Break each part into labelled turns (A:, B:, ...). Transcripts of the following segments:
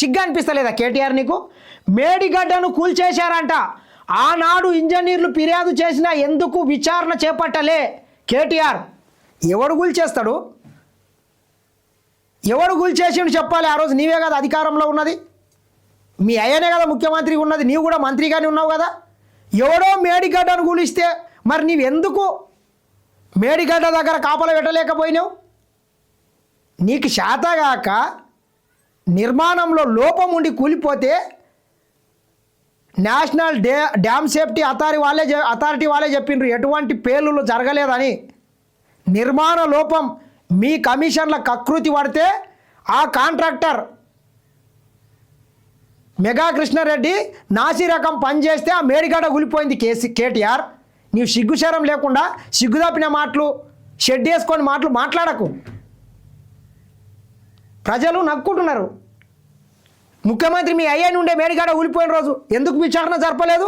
A: సిగ్గా అనిపిస్తలేదా కేటీఆర్ నీకు? మేడిగడ్డను కూల్చేశారంట. ఆనాడు ఇంజనీర్లు ఫిర్యాదు చేసినా ఎందుకు విచారణ చేపట్టలే కేటీఆర్? ఎవడు కూల్చేస్తాడు? ఎవడు కూల్చేసిండు చెప్పాలి? ఆ రోజు నీవే కదా అధికారంలో ఉన్నది. మీ అయ్యనే కదా ముఖ్యమంత్రి ఉన్నది. నీవు కూడా మంత్రిగానే ఉన్నావు కదా. ఎవడో మేడిగడ్డను కూలిస్తే మరి నీవు ఎందుకు మేడిగడ్డ దగ్గర కాపల పెట్టలేకపోయినావు? నీకు శాతగాక నిర్మాణంలో లోపం ఉండి కూలిపోతే national the dam safety authority వాళ్ళే అథారిటీ వాళ్ళే చెప్పిండ్రు ఎటువంటి పేలులు జరగలేదని. నిర్మాణ లోపం మీ కమిషన్ల కకృతి పడితే ఆ కాంట్రాక్టర్ మెగా కృష్ణారెడ్డి నాసిరకం పనిచేస్తే ఆ మేడిగడ కూలిపోయింది కేసీ కేటీఆర్. నీవు సిగ్గుశరం లేకుండా సిగ్గుదప్పిన మాటలు షెడ్ వేసుకొని మాటలు మాట్లాడకు. ప్రజలు నక్కుంటున్నారు ముఖ్యమంత్రి మీ అయ్యా నుండే మేడిగాడ ఊలిపోయిన రోజు ఎందుకు విచారణ జరపలేదు?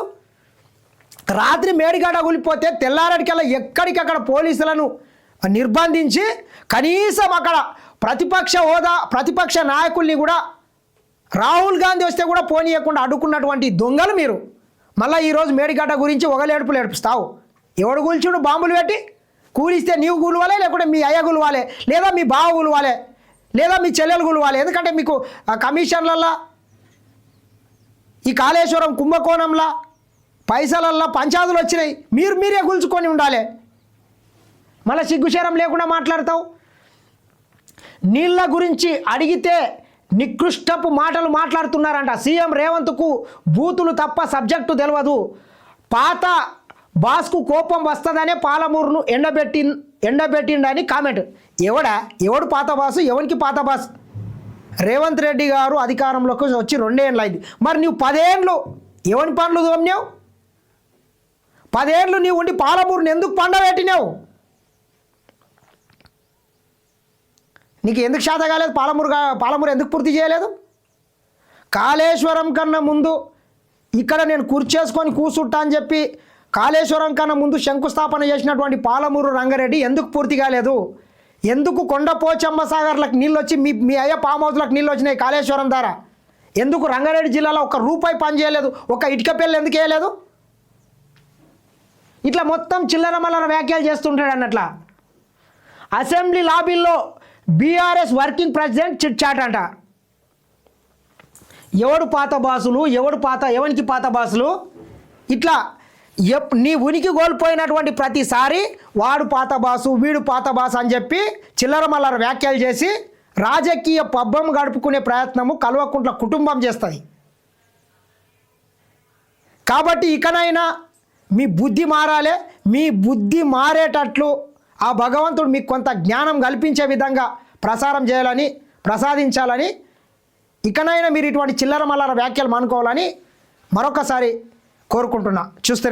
A: రాత్రి మేడిగాడ ఊలిపోతే తెల్లారటికల్లా ఎక్కడికక్కడ పోలీసులను నిర్బంధించి కనీసం అక్కడ ప్రతిపక్ష హోదా ప్రతిపక్ష నాయకుల్ని కూడా రాహుల్ గాంధీ వస్తే కూడా పోనీయకుండా అడ్డుకున్నటువంటి దొంగలు మీరు. మళ్ళీ ఈరోజు మేడిగడ్డ గురించి ఒకలేడుపులు ఏడుపుస్తావు. ఎవడు కూల్చుడు బాంబులు పెట్టి? కూలిస్తే నీవు గులవాలే లేకుంటే మీ అయ్య గులవాలే లేదా మీ బావ కూలవాలే? లేదా మీ చెల్లెలు గులవాలి ఎందుకంటే మీకు ఆ కమిషన్లల్లా ఈ కాళేశ్వరం కుంభకోణంలా పైసలల్లా పంచాదులు వచ్చినాయి. మీరు మీరే గుల్చుకొని ఉండాలి. మళ్ళీ సిగ్గుశరం లేకుండా మాట్లాడతావు? నీళ్ళ గురించి అడిగితే నికృష్టపు మాటలు మాట్లాడుతున్నారంట. సీఎం రేవంత్కు బూతులు తప్ప సబ్జెక్టు తెలియదు పాత బాస్కు కోపం వస్తుందనే పాలమూరును ఎండబెట్టి ఎండబెట్టిండని కామెంట్. ఎవడా? ఎవడు పాత బాసు ఎవరికి పాత బాసు రేవంత్ రెడ్డి గారు అధికారంలోకి వచ్చి రెండేళ్ళు అయింది. మరి నువ్వు పదేండ్లు ఎవని పనులు దొమ్మినావు పదేండ్లు నీవు ఉండి పాలమూరుని ఎందుకు పండబెట్టినావు? నీకు ఎందుకు శాత కాలేదు? పాలమూరు పాలమూరు ఎందుకు పూర్తి చేయలేదు? కాళేశ్వరం కన్నా ముందు ఇక్కడ నేను కూర్చేసుకొని కూర్చుంటా అని చెప్పి కాళేశ్వరం కన్నా ముందు శంకుస్థాపన చేసినటువంటి పాలమూరు రంగారెడ్డి ఎందుకు పూర్తి కాలేదు? ఎందుకు కొండ పోచమ్మ సాగర్లకు నీళ్ళు వచ్చి మీ మీ అయ్య పామ్ హౌస్లకు నీళ్ళు వచ్చినాయి కాళేశ్వరం ద్వారా ఎందుకు రంగారెడ్డి జిల్లాలో ఒక రూపాయి పని చేయలేదు? ఒక ఇటుక పిల్ల ఎందుకు వేయలేదు? ఇట్లా మొత్తం చిల్లర మల్లర వ్యాఖ్యలు చేస్తుంటాడు అన్నట్ల. Assembly లాబీల్లో BRS working president chit chat అంట. ఎవడు పాత బాసులు? ఎవడు పాత? ఎవనికి పాత బాసులు? ఇట్లా ఎప్ నీ ఉనికి కోల్పోయినటువంటి ప్రతిసారి వాడు పాత బాసు వీడు పాత బాసు అని చెప్పి చిల్లర మల్లర వ్యాఖ్యలు చేసి రాజకీయ పబ్బం గడుపుకునే ప్రయత్నము కల్వకుంట్ల కుటుంబం చేస్తుంది. కాబట్టి ఇకనైనా మీ బుద్ధి మారాలే మీ బుద్ధి మారేటట్లు ఆ భగవంతుడు మీకు కొంత జ్ఞానం కల్పించే విధంగా ప్రసారం చేయాలని ప్రసాదించాలని ఇకనైనా మీరు ఇటువంటి చిల్లర మల్లర వ్యాఖ్యలు మానుకోవాలని మరొకసారి కోరుకుంటున్నా. చూస్తే